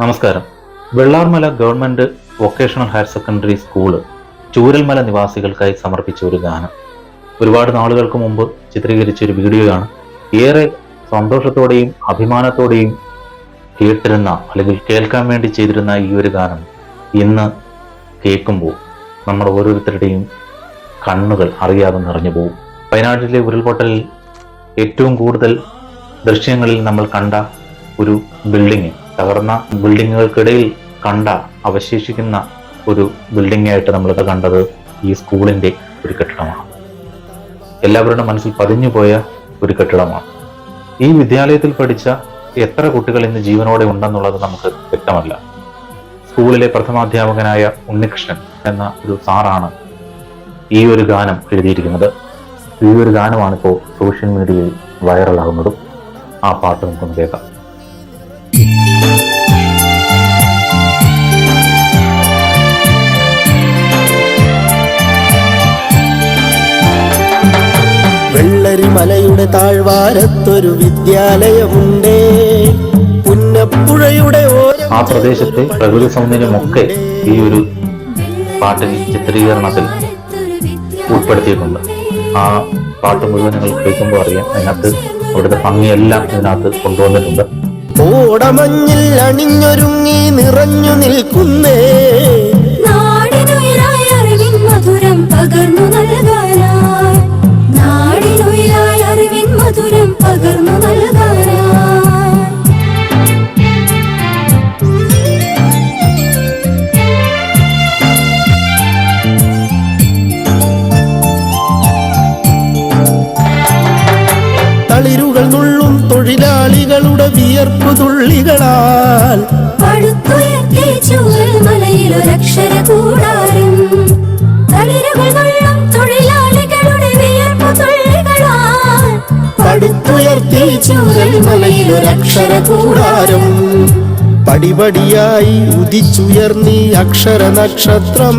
നമസ്കാരം. Vellarmala government vocational higher secondary school Chooralmala നിവാസികൾക്കായി സമർപ്പിച്ച ഒരു ഗാനം. ഒരുപാട് നാളുകൾക്ക് മുമ്പ് ചിത്രീകരിച്ച ഒരു വീഡിയോയാണ് ഏറെ സന്തോഷത്തോടെയും അഭിമാനത്തോടെയും കേട്ടിരുന്ന അല്ലെങ്കിൽ കേൾക്കാൻ വേണ്ടി ചെയ്തിരുന്ന ഈ ഒരു ഗാനം ഇന്ന് കേൾക്കുമ്പോൾ നമ്മുടെ ഓരോരുത്തരുടെയും കണ്ണുകൾ അറിയാതെ നിറഞ്ഞു പോകും. വയനാട്ടിലെ ഉരുൾപൊട്ടലിൽ ഏറ്റവും കൂടുതൽ ദൃശ്യങ്ങളിൽ നമ്മൾ കണ്ട ഒരു ബിൽഡിംഗ് തകർന്ന ബിൽഡിങ്ങുകൾക്കിടയിൽ കണ്ട അവശേഷിക്കുന്ന ഒരു ബിൽഡിംഗ് ആയിട്ട് നമ്മളിത് കണ്ടത് ഈ സ്കൂളിന്റെ ഒരു കെട്ടിടമാണ്. എല്ലാവരുടെ മനസ്സിൽ പതിഞ്ഞുപോയ ഒരു കെട്ടിടമാണ്. ഈ വിദ്യാലയത്തിൽ പഠിച്ച എത്ര കുട്ടികൾ ഇന്ന് ജീവനോടെ ഉണ്ടെന്നുള്ളത് നമുക്ക് വ്യക്തമല്ല. സ്കൂളിലെ പ്രഥമാധ്യാപകനായ ഉണ്ണികൃഷ്ണൻ എന്ന ഒരു സാറാണ് ഈ ഒരു ഗാനം എഴുതിയിരിക്കുന്നത്. ഈ ഒരു ഗാനമാണിപ്പോൾ സോഷ്യൽ മീഡിയയിൽ വൈറലാകുന്നതും ആ പാട്ട് നമുക്കൊന്ന് കേൾക്കാം. വെള്ളരിമലയുടെ താഴ്വാരത്തൊരു വിദ്യാലയമുണ്ട്. പുന്നപ്പുഴയുടെ ആ പ്രദേശത്തെ പ്രകൃതി സൗന്ദര്യമൊക്കെ ഈ ഒരു പാട്ടിൽ ചിത്രീകരണത്തിൽ ഉൾപ്പെടുത്തിയിട്ടുണ്ട്. ആ പാട്ട് മുഴുവൻ നിങ്ങൾ കേൾക്കുമ്പോൾ അറിയാം. അതിനകത്ത് അവിടുത്തെ ഭംഗിയെല്ലാം ഇതിനകത്ത് കൊണ്ടുവന്നിട്ടുണ്ട്. ഓടമഞ്ഞിൽ അണിഞ്ഞൊരുങ്ങി നിറഞ്ഞു നിൽക്കുന്നേ. തൊഴിലാളികളുടെ വിയർപ്പു തുള്ളികളാൽ പടുത്തുയർത്തി ചൂരൽ മലയിലൊരക്ഷര കൂടാരം. തളിരുകൾ വിയർപ്പു തുള്ളികളാൽ പടുത്തുയർത്തി ചൂരൽ മലയിലൊരക്ഷര കൂടാരം. പടിപടിയായി ഉദിച്ചുയർന്നീ അക്ഷര നക്ഷത്രം.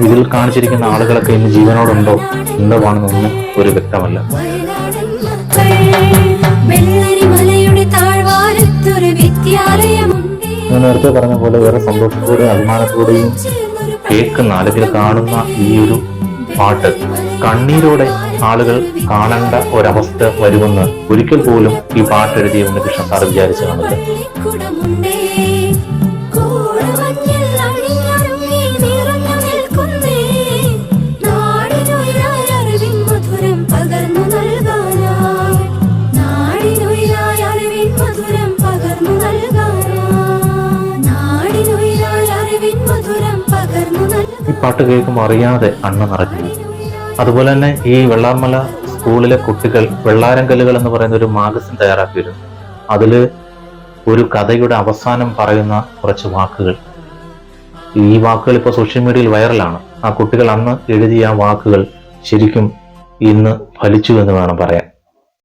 ഇതിൽ കാണിച്ചിരിക്കുന്ന ആളുകളൊക്കെ ഇന്ന് ജീവനോടുണ്ടോ? എന്തോവാണെന്നൊന്നും ഒരു വ്യക്തമല്ല. ഞാൻ നേരത്തെ പറഞ്ഞ പോലെ വേറെ സന്തോഷത്തോടെയും അഭിമാനത്തോടെയും കേൾക്കുന്ന അല്ലെങ്കിൽ കാണുന്ന ഈ ഒരു പാട്ട് കണ്ണീരോടെ ആളുകൾ കാണേണ്ട ഒരവസ്ഥ വരുമെന്ന് ഒരിക്കൽ പോലും ഈ പാട്ട് എഴുതിയ ഉണ്ണികൃഷ്ണൻ സാർ വിചാരിച്ചു കാണില്ല ഈ പാട്ട് കേൾക്കുമ്പോൾ അറിയാതെ അണ്ണ നിറഞ്ഞു അതുപോലെ തന്നെ ഈ വെള്ളാർമല സ്കൂളിലെ കുട്ടികൾ വെള്ളാരങ്കല്ലുകൾ എന്ന് പറയുന്ന ഒരു മാഗസിൻ തയ്യാറാക്കിയിരുന്നു. അതിൽ ഒരു കഥയുടെ അവസാനം പറയുന്ന കുറച്ച് വാക്കുകൾ. ഈ വാക്കുകൾ ഇപ്പോൾ സോഷ്യൽ മീഡിയയിൽ വൈറലാണ് ആ കുട്ടികൾ അന്ന് എഴുതിയ ആ വാക്കുകൾ ശരിക്കും ഇന്ന് ഫലിച്ചു എന്ന് വേണം പറയാൻ.